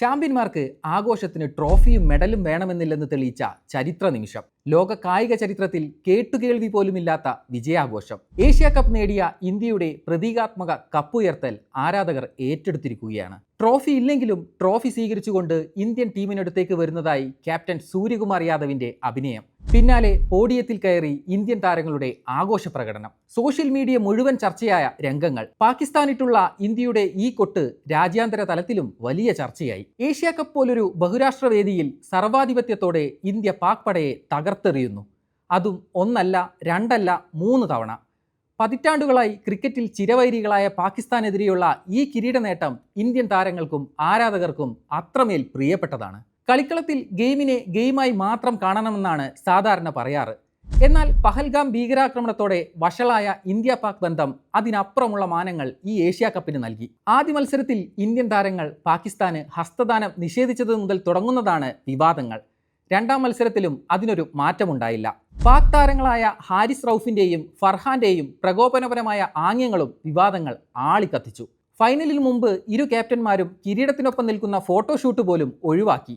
ചാമ്പ്യന്മാർക്ക് ആഘോഷത്തിന് ട്രോഫിയും മെഡലും വേണമെന്നില്ലെന്ന് തെളിയിച്ച ചരിത്ര നിമിഷം. ലോക കായിക ചരിത്രത്തിൽ കേട്ടുകേൾവി പോലുമില്ലാത്ത വിജയാഘോഷം. ഏഷ്യ കപ്പ് നേടിയ ഇന്ത്യയുടെ പ്രതീകാത്മക കപ്പുയർത്തൽ ആരാധകർ ഏറ്റെടുത്തിരിക്കുകയാണ്. ട്രോഫി ഇല്ലെങ്കിലും ട്രോഫി സ്വീകരിച്ചുകൊണ്ട് ഇന്ത്യൻ ടീമിനടുത്തേക്ക് വരുന്നതായി ക്യാപ്റ്റൻ സൂര്യകുമാർ യാദവിന്റെ അഭിനയം. പിന്നാലെ പോഡിയത്തിൽ കയറി ഇന്ത്യൻ താരങ്ങളുടെ ആഘോഷ പ്രകടനം. സോഷ്യൽ മീഡിയ മുഴുവൻ ചർച്ചയായ രംഗങ്ങൾ. പാകിസ്ഥാനിട്ടുള്ള ഇന്ത്യയുടെ ഈ കൊട്ട് രാജ്യാന്തര തലത്തിലും വലിയ ചർച്ചയായി. ഏഷ്യ കപ്പ് പോലൊരു ബഹുരാഷ്ട്ര വേദിയിൽ സർവാധിപത്യത്തോടെ ഇന്ത്യ പാക് പടയെ തകർത്തെറിയുന്നു. അതും ഒന്നല്ല രണ്ടല്ല മൂന്ന് തവണ. പതിറ്റാണ്ടുകളായി ക്രിക്കറ്റിൽ ചിരവൈരികളായ പാകിസ്ഥാനെതിരെയുള്ള ഈ കിരീട നേട്ടം ഇന്ത്യൻ താരങ്ങൾക്കും ആരാധകർക്കും അത്രമേൽ പ്രിയപ്പെട്ടതാണ്. കളിക്കളത്തിൽ ഗെയിമിനെ ഗെയിമായി മാത്രം കാണണമെന്നാണ് സാധാരണ പറയാറ്. എന്നാൽ പഹൽഗാം ഭീകരാക്രമണത്തോടെ വഷളായ ഇന്ത്യ പാക് ബന്ധം അതിനപ്പുറമുള്ള മാനങ്ങൾ ഈ ഏഷ്യ കപ്പിന് നൽകി. ആദ്യ മത്സരത്തിൽ ഇന്ത്യൻ താരങ്ങൾ പാകിസ്ഥാന് ഹസ്തദാനം നിഷേധിച്ചത് മുതൽ തുടങ്ങുന്നതാണ് വിവാദങ്ങൾ. രണ്ടാം മത്സരത്തിലും അതിനൊരു മാറ്റമുണ്ടായില്ല. പാക് താരങ്ങളായ ഹാരിസ് റൌഫിന്റെയും ഫർഹാന്റെയും പ്രകോപനപരമായ ആംഗ്യങ്ങളും വിവാദങ്ങൾ ആളിക്കത്തിച്ചു. ഫൈനലിന് മുമ്പ് ഇരു ക്യാപ്റ്റന്മാരും കിരീടത്തിനൊപ്പം നിൽക്കുന്ന ഫോട്ടോഷൂട്ട് പോലും ഒഴിവാക്കി.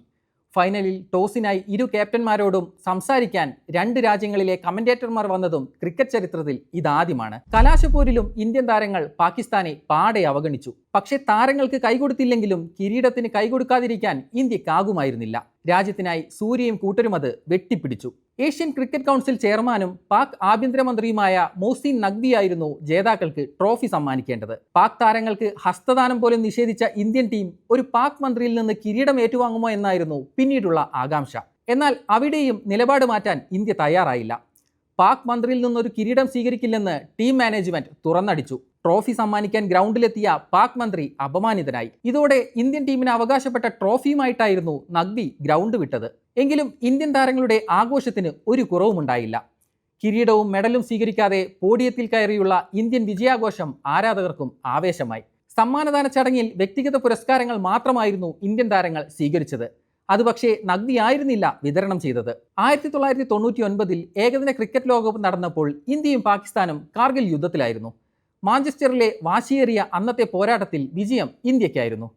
ഫൈനലിൽ ടോസിനായി ഇരു ക്യാപ്റ്റന്മാരോടും സംസാരിക്കാൻ രണ്ട് രാജ്യങ്ങളിലെ കമന്റേറ്റർമാർ വന്നതും ക്രിക്കറ്റ് ചരിത്രത്തിൽ ഇതാദ്യമാണ്. കലാശപ്പോരിലും ഇന്ത്യൻ താരങ്ങൾ പാകിസ്ഥാനെ പാടെ അവഗണിച്ചു. പക്ഷേ താരങ്ങൾക്ക് കൈകൊടുത്തില്ലെങ്കിലും കിരീടത്തിന് കൈകൊടുക്കാതിരിക്കാൻ ഇന്ത്യക്കാകുമായിരുന്നില്ല രാജ്യത്തിനായി സൂര്യയും കൂട്ടരും അത് വെട്ടിപ്പിടിച്ചു. ഏഷ്യൻ ക്രിക്കറ്റ് കൗൺസിൽ ചെയർമാനും പാക് ആഭ്യന്തരമന്ത്രിയുമായ മോസിൻ നഖ്വിയായിരുന്നു ജേതാക്കൾക്ക് ട്രോഫി സമ്മാനിക്കേണ്ടത്. പാക് താരങ്ങൾക്ക് ഹസ്തദാനം പോലും നിഷേധിച്ച ഇന്ത്യൻ ടീം ഒരു പാക് മന്ത്രിയിൽ നിന്ന് കിരീടം ഏറ്റുവാങ്ങുമോ എന്നായിരുന്നു പിന്നീടുള്ള ആകാംക്ഷ. എന്നാൽ അവിടെയും നിലപാട് മാറ്റാൻ ഇന്ത്യ തയ്യാറായില്ല. പാക് മന്ത്രിയിൽ നിന്നൊരു കിരീടം സ്വീകരിക്കില്ലെന്ന് ടീം മാനേജ്മെന്റ് തുറന്നടിച്ചു. ട്രോഫി സമ്മാനിക്കാൻ ഗ്രൗണ്ടിലെത്തിയ പാക് മന്ത്രി അപമാനിതനായി. ഇതോടെ ഇന്ത്യൻ ടീമിന് അവകാശപ്പെട്ട ട്രോഫിയുമായിട്ടായിരുന്നു നഗ്വി ഗ്രൗണ്ട് വിട്ടത്. എങ്കിലും ഇന്ത്യൻ താരങ്ങളുടെ ആഘോഷത്തിന് ഒരു കുറവുമുണ്ടായില്ല. കിരീടവും മെഡലും സ്വീകരിക്കാതെ പോഡിയത്തിൽ കയറിയുള്ള ഇന്ത്യൻ വിജയാഘോഷം ആരാധകർക്കും ആവേശമായി. സമ്മാനദാന ചടങ്ങിൽ വ്യക്തിഗത പുരസ്കാരങ്ങൾ മാത്രമായിരുന്നു ഇന്ത്യൻ താരങ്ങൾ സ്വീകരിച്ചത്. അത് പക്ഷേ നഗ്വി ആയിരുന്നില്ല വിതരണം ചെയ്തത്. ആയിരത്തി തൊള്ളായിരത്തി തൊണ്ണൂറ്റി ഒൻപതിൽ ഏകദിന ക്രിക്കറ്റ് ലോകകപ്പ് നടന്നപ്പോൾ ഇന്ത്യയും പാകിസ്ഥാനും കാർഗിൽ യുദ്ധത്തിലായിരുന്നു. മാഞ്ചസ്റ്ററിലെ വാശിയേറിയ അന്നത്തെ പോരാട്ടത്തിൽ വിജയം ഇന്ത്യക്കായിരുന്നു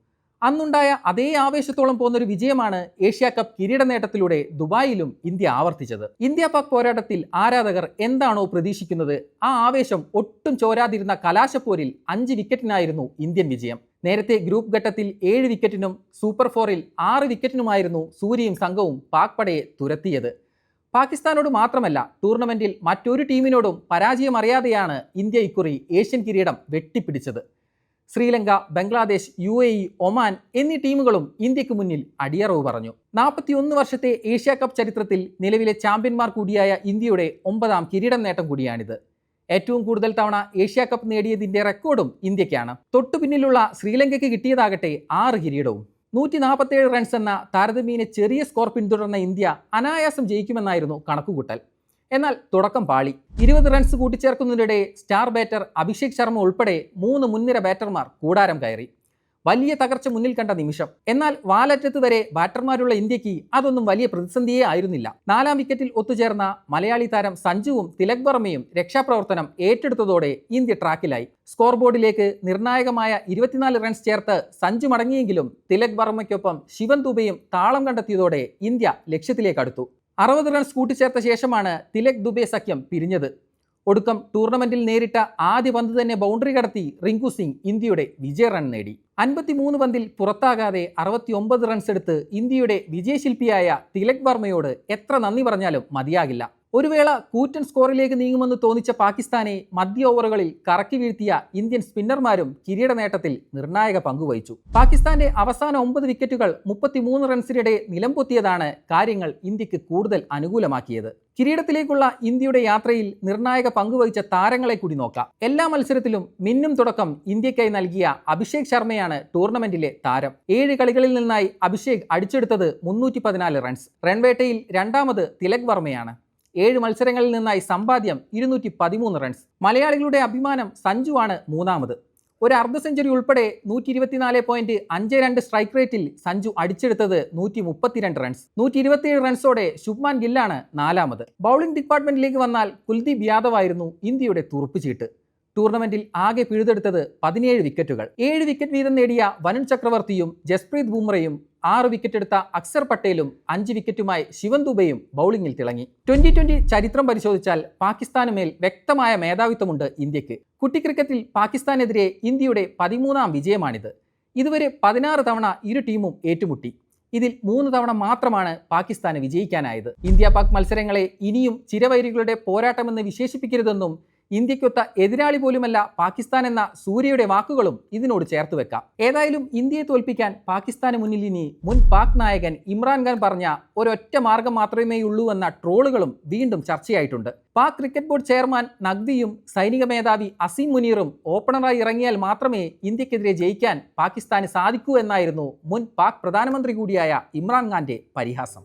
അന്നുണ്ടായ അതേ ആവേശത്തോളം പോകുന്നൊരു വിജയമാണ് ഏഷ്യ കപ്പ് കിരീട നേട്ടത്തിലൂടെ ദുബായിലും ഇന്ത്യ ആവർത്തിച്ചത്. ഇന്ത്യ പാക് പോരാട്ടത്തിൽ ആരാധകർ എന്താണോ പ്രതീക്ഷിക്കുന്നത് ആ ആവേശം ഒട്ടും ചോരാതിരുന്ന കലാശപ്പോരിൽ അഞ്ച് വിക്കറ്റിനായിരുന്നു ഇന്ത്യൻ വിജയം. നേരത്തെ ഗ്രൂപ്പ് ഘട്ടത്തിൽ ഏഴ് വിക്കറ്റിനും സൂപ്പർ ഫോറിൽ ആറ് വിക്കറ്റിനുമായിരുന്നു സൂര്യയും സംഘവും പാക് പടയെ തുരത്തിയത്. പാകിസ്ഥാനോട് മാത്രമല്ല ടൂർണമെന്റിൽ മറ്റൊരു ടീമിനോടും പരാജയം അറിയാതെയാണ് ഇന്ത്യ ഇക്കുറി ഏഷ്യൻ കിരീടം വെട്ടിപ്പിടിച്ചത്. Sri Lanka Bangladesh U A E Oman എന്നീ ടീമുകളും ഇന്ത്യയ്ക്ക് മുന്നിൽ അടിയറവ് പറഞ്ഞു. നാൽപ്പത്തിയൊന്ന് വർഷത്തെ ഏഷ്യ കപ്പ് ചരിത്രത്തിൽ നിലവിലെ ചാമ്പ്യന്മാർ കൂടിയായ ഇന്ത്യയുടെ ഒമ്പതാം കിരീടം നേട്ടം കൂടിയാണിത്. ഏറ്റവും കൂടുതൽ തവണ ഏഷ്യ കപ്പ് നേടിയതിന്റെ റെക്കോർഡും ഇന്ത്യക്കാണ്. തൊട്ടു പിന്നിലുള്ള ശ്രീലങ്കയ്ക്ക് കിട്ടിയതാകട്ടെ ആറ് കിരീടവും. നൂറ്റി നാൽപ്പത്തേഴ് റൺസ് എന്ന താരതമ്യേന ചെറിയ സ്കോർ പിന്തുടർന്ന ഇന്ത്യ അനായാസം ജയിക്കുമെന്നായിരുന്നു കണക്കുകൂട്ടൽ. എന്നാൽ തുടക്കം പാളി. ഇരുപത് റൺസ് കൂട്ടിച്ചേർക്കുന്നതിനിടെ സ്റ്റാർ ബാറ്റർ അഭിഷേക് ശർമ്മ ഉൾപ്പെടെ മൂന്ന് മുൻനിര ബാറ്റർമാർ കൂടാരം കയറി. വലിയ തകർച്ച മുന്നിൽ കണ്ട നിമിഷം. എന്നാൽ വാലറ്റത്ത് വരെ ബാറ്റർമാരുള്ള ഇന്ത്യയ്ക്ക് അതൊന്നും വലിയ പ്രതിസന്ധിയേ ആയിരുന്നില്ല. നാലാം വിക്കറ്റിൽ ഒത്തുചേർന്ന മലയാളി താരം സഞ്ജുവും തിലക് വർമ്മയും രക്ഷാപ്രവർത്തനം ഏറ്റെടുത്തതോടെ ഇന്ത്യ ട്രാക്കിലായി. സ്കോർ ബോർഡിലേക്ക് നിർണായകമായ ഇരുപത്തിനാല് റൺസ് ചേർത്ത് സഞ്ജു മടങ്ങിയെങ്കിലും തിലക് വർമ്മയ്ക്കൊപ്പം ശിവൻ ദുബയും താളം കണ്ടെത്തിയതോടെ ഇന്ത്യ ലക്ഷ്യത്തിലേക്ക് അടുത്തു. അറുപത് റൺസ് കൂട്ടിച്ചേർത്ത ശേഷമാണ് തിലക് ദുബെ സഖ്യം പിരിഞ്ഞത്. ഒടുക്കം ടൂർണമെന്റിൽ നേരിട്ട ആദ്യ പന്ത് തന്നെ ബൗണ്ടറി കടത്തി റിങ്കു സിംഗ് ഇന്ത്യയുടെ വിജയ റൺ നേടി. അൻപത്തിമൂന്ന് പന്തിൽ പുറത്താകാതെ അറുപത്തിയൊമ്പത് റൺസ് എടുത്ത് ഇന്ത്യയുടെ വിജയശില്പിയായ തിലക് വർമ്മയോട് എത്ര നന്ദി പറഞ്ഞാലും മതിയാകില്ല. ഒരു വേള കൂറ്റൻ സ്കോറിലേക്ക് നീങ്ങുമെന്ന് തോന്നിച്ച പാകിസ്ഥാനെ മധ്യ ഓവറുകളിൽ കറക്കി വീഴ്ത്തിയ ഇന്ത്യൻ സ്പിന്നർമാരും കിരീട നേട്ടത്തിൽ നിർണായക പങ്കുവഹിച്ചു പാകിസ്ഥാന്റെ അവസാന ഒമ്പത് വിക്കറ്റുകൾ മുപ്പത്തിമൂന്ന് റൺസിനിടെ നിലംപൊത്തിയതാണ് കാര്യങ്ങൾ ഇന്ത്യയ്ക്ക് കൂടുതൽ അനുകൂലമാക്കിയത്. കിരീടത്തിലേക്കുള്ള ഇന്ത്യയുടെ യാത്രയിൽ നിർണായക പങ്കുവഹിച്ച താരങ്ങളെ കൂടി നോക്കാം. എല്ലാ മത്സരത്തിലും മിന്നും തുടക്കം ഇന്ത്യക്കായി നൽകിയ അഭിഷേക് ശർമ്മയാണ് ടൂർണമെന്റിലെ താരം. ഏഴ് കളികളിൽ നിന്നായി അഭിഷേക് അടിച്ചെടുത്തത് മുന്നൂറ്റി റൺസ്. റൺവേട്ടയിൽ രണ്ടാമത് തിലക് വർമ്മയാണ്. ഏഴ് മത്സരങ്ങളിൽ നിന്നായി സമ്പാദ്യം ഇരുന്നൂറ്റി പതിമൂന്ന് റൺസ് മലയാളികളുടെ അഭിമാനം സഞ്ജുവാണ് മൂന്നാമത്. ഒരു അർദ്ധ സെഞ്ചുറി ഉൾപ്പെടെ നൂറ്റി ഇരുപത്തിനാല് പോയിന്റ് അഞ്ച് രണ്ട് സ്ട്രൈക്ക് റേറ്റിൽ സഞ്ജു അടിച്ചെടുത്തത് നൂറ്റി മുപ്പത്തിരണ്ട് റൺസ് നൂറ്റി ഇരുപത്തിയേഴ് റൺസോടെ ശുഭ്മാൻ ഗില്ലാണ് നാലാമത്. ബൗളിംഗ് ഡിപ്പാർട്ട്മെന്റിലേക്ക് വന്നാൽ കുൽദീപ് യാദവ് ആയിരുന്നു ഇന്ത്യയുടെ തുറുപ്പുചീട്ട്. ടൂർണമെന്റിൽ ആകെ പിഴുതെടുത്തത് പതിനേഴ് വിക്കറ്റുകൾ ഏഴ് വിക്കറ്റ് വീതം നേടിയ വരുൺ ചക്രവർത്തിയും ജസ്പ്രീത് ബുംറയും ആറ് വിക്കറ്റ് എടുത്ത അക്സർ പട്ടേലും അഞ്ച് വിക്കറ്റുമായി ശിവൻ ദുബെയും ബൗളിംഗിൽ തിളങ്ങി. ട്വന്റി ട്വന്റി ചരിത്രം പരിശോധിച്ചാൽ പാകിസ്ഥാന് മേൽ വ്യക്തമായ മേധാവിത്വമുണ്ട് ഇന്ത്യയ്ക്ക്. കുട്ടി ക്രിക്കറ്റിൽ പാകിസ്ഥാനെതിരെ ഇന്ത്യയുടെ പതിമൂന്നാം വിജയമാണിത്. ഇതുവരെ പതിനാറ് തവണ ഇരു ടീമും ഏറ്റുമുട്ടി. ഇതിൽ മൂന്ന് തവണ മാത്രമാണ് പാകിസ്ഥാന് വിജയിക്കാനായത്. ഇന്ത്യ പാക് മത്സരങ്ങളെ ഇനിയും ചിരവൈരികളുടെ പോരാട്ടമെന്ന് വിശേഷിപ്പിക്കരുതെന്നും ഇന്ത്യക്കൊത്ത എതിരാളി പോലുമല്ല പാകിസ്ഥാൻ എന്ന സൂര്യയുടെ വാക്കുകളും ഇതിനോട് ചേർത്ത് വെക്കാം. ഏതായാലും ഇന്ത്യയെ തോൽപ്പിക്കാൻ പാകിസ്ഥാന് മുന്നിൽ ഇനി മുൻ പാക് നായകൻ ഇമ്രാൻഖാൻ പറഞ്ഞ ഒരൊറ്റ മാർഗം മാത്രമേയുള്ളൂ എന്ന ട്രോളുകളും വീണ്ടും ചർച്ചയായിട്ടുണ്ട്. പാക് ക്രിക്കറ്റ് ബോർഡ് ചെയർമാൻ നഖ്ദിയും സൈനിക മേധാവി അസീം മുനീറും ഓപ്പണറായി ഇറങ്ങിയാൽ മാത്രമേ ഇന്ത്യക്കെതിരെ ജയിക്കാൻ പാകിസ്ഥാന് സാധിക്കൂ എന്നായിരുന്നു മുൻ പാക് പ്രധാനമന്ത്രി കൂടിയായ ഇമ്രാൻഖാന്റെ പരിഹാസം.